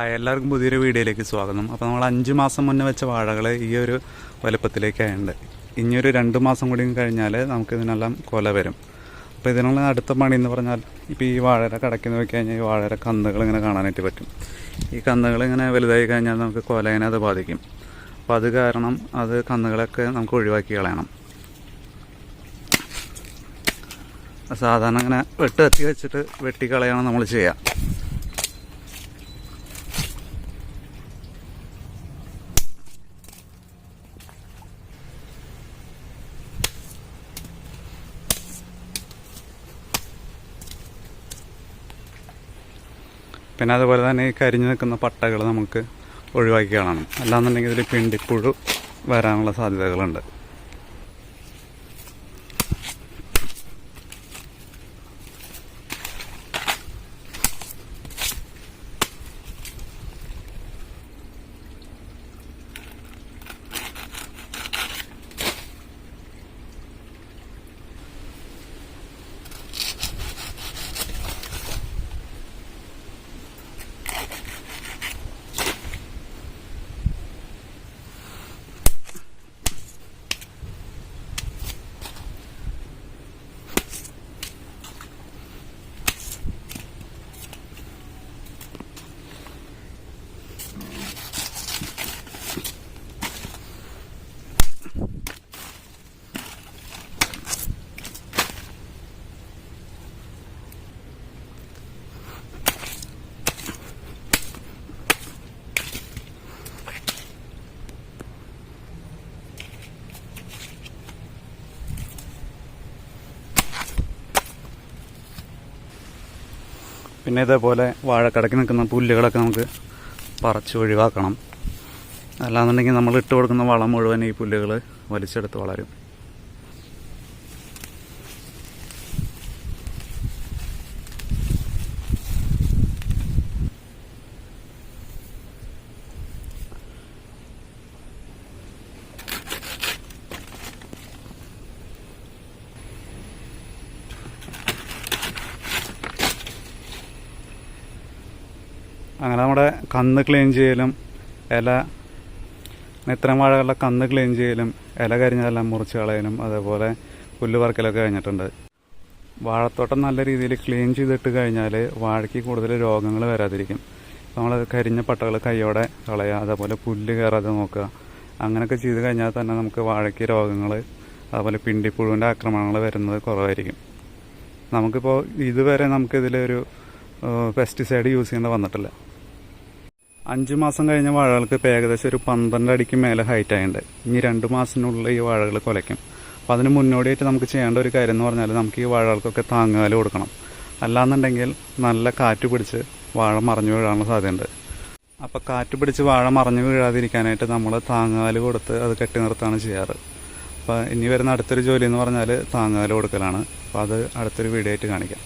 Hi എല്ലാവർക്കും പുതിയൊരു വീഡിയോയിലേക്ക് സ്വാഗതം. അപ്പോൾ നമ്മൾ അഞ്ച് മാസം മുന്നേ വെച്ച വാഴകൾ ഈ ഒരു വലുപ്പത്തിലേക്കായുണ്ട്. ഇനിയൊരു രണ്ട് മാസം കൂടി കഴിഞ്ഞാൽ നമുക്ക് ഇതിനെല്ലാം കൊല വരും. അപ്പോൾ ഇതിനുള്ള അടുത്ത പണി എന്ന് പറഞ്ഞാൽ ഇപ്പോൾ ഈ വാഴര കടക്കി നോക്കി കഴിഞ്ഞാൽ ഈ വാഴര കന്നുകൾ ഇങ്ങനെ കാണാനായിട്ട് പറ്റും. ഈ കന്നുകൾ ഇങ്ങനെ വലുതായി കഴിഞ്ഞാൽ നമുക്ക് കൊലയിനെ അത് ബാധിക്കും. അപ്പോൾ അത് കാരണം അത് കന്നുകളൊക്കെ നമുക്ക് ഒഴിവാക്കി കളയണം. സാധാരണ ഇങ്ങനെ വെട്ട് കത്തി വെച്ചിട്ട് വെട്ടിക്കളയാണ് നമ്മൾ ചെയ്യുക പിന്നെ അതുപോലെ തന്നെ ഈ കരിഞ്ഞു നിൽക്കുന്ന പട്ടകൾ നമുക്ക് ഒഴിവാക്കി കളയണം അല്ലാന്നുണ്ടെങ്കിൽ ഇതിൽ പിണ്ടിപ്പുഴു വരാനുള്ള സാധ്യതകളുണ്ട്. പിന്നെ ഇതേപോലെ വാഴക്കടക്കി നിൽക്കുന്ന പുല്ലുകളൊക്കെ നമുക്ക് പറിച്ച് ഒഴിവാക്കണം. അല്ലാന്നുണ്ടെങ്കിൽ നമ്മൾ ഇട്ട് കൊടുക്കുന്ന വളം മുഴുവൻ ഈ പുല്ലുകൾ വലിച്ചെടുത്ത് വളരും. അങ്ങനെ നമ്മുടെ കന്ന് ക്ലീൻ ചെയ്യലും ഇല ഇത്തരം വാഴകളുടെ കന്ന് ക്ലീൻ ചെയ്യലും ഇല കരിഞ്ഞതെല്ലാം മുറിച്ച് കളയലും അതേപോലെ പുല്ല് പറക്കലൊക്കെ കഴിഞ്ഞിട്ടുണ്ട്. വാഴത്തോട്ടം നല്ല രീതിയിൽ ക്ലീൻ ചെയ്തിട്ട് കഴിഞ്ഞാൽ വാഴയ്ക്ക് കൂടുതൽ രോഗങ്ങൾ വരാതിരിക്കും. നമ്മൾ കരിഞ്ഞ പട്ടകൾ കൈയോടെ കളയുക അതേപോലെ പുല്ല് കയറാതെ നോക്കുക. അങ്ങനെയൊക്കെ ചെയ്ത് കഴിഞ്ഞാൽ തന്നെ നമുക്ക് വാഴയ്ക്ക് രോഗങ്ങൾ അതുപോലെ പിണ്ടിപ്പുഴുവിന്റെ ആക്രമണങ്ങൾ വരുന്നത് കുറവായിരിക്കും. നമുക്കിപ്പോൾ ഇതുവരെ നമുക്കിതിലൊരു പെസ്റ്റിസൈഡ് യൂസ് ചെയ്യേണ്ട വന്നിട്ടില്ല. അഞ്ച് മാസം കഴിഞ്ഞ വാഴകൾക്ക് ഇപ്പോൾ ഏകദേശം ഒരു പന്ത്രണ്ട് അടിക്ക് മേലെ ഹൈറ്റ് ആയിട്ടുണ്ട്. ഇനി രണ്ട് മാസത്തിനുള്ളിൽ ഈ വാഴകൾ കുലയ്ക്കും. അപ്പോൾ അതിന് മുന്നോടിയായിട്ട് നമുക്ക് ചെയ്യേണ്ട ഒരു കാര്യം എന്ന് പറഞ്ഞാൽ നമുക്ക് ഈ വാഴകൾക്കൊക്കെ താങ്ങുകാൽ കൊടുക്കണം. അല്ലാന്നുണ്ടെങ്കിൽ നല്ല കാറ്റ് പിടിച്ച് വാഴ മറിഞ്ഞു വീഴാനുള്ള സാധ്യതയുണ്ട്. അപ്പോൾ കാറ്റ് പിടിച്ച് വാഴ മറിഞ്ഞു വീഴാതിരിക്കാനായിട്ട് നമ്മൾ താങ്ങുകാൽ കൊടുത്ത് അത് കെട്ടി നിർത്താണ് ചെയ്യാറ്. അപ്പോൾ ഇനി വരുന്ന അടുത്തൊരു ജോലി എന്ന് പറഞ്ഞാൽ താങ്ങുകാൽ കൊടുക്കലാണ്. അപ്പോൾ അത് അടുത്തൊരു വീഡിയോ ആയിട്ട് കാണിക്കാം.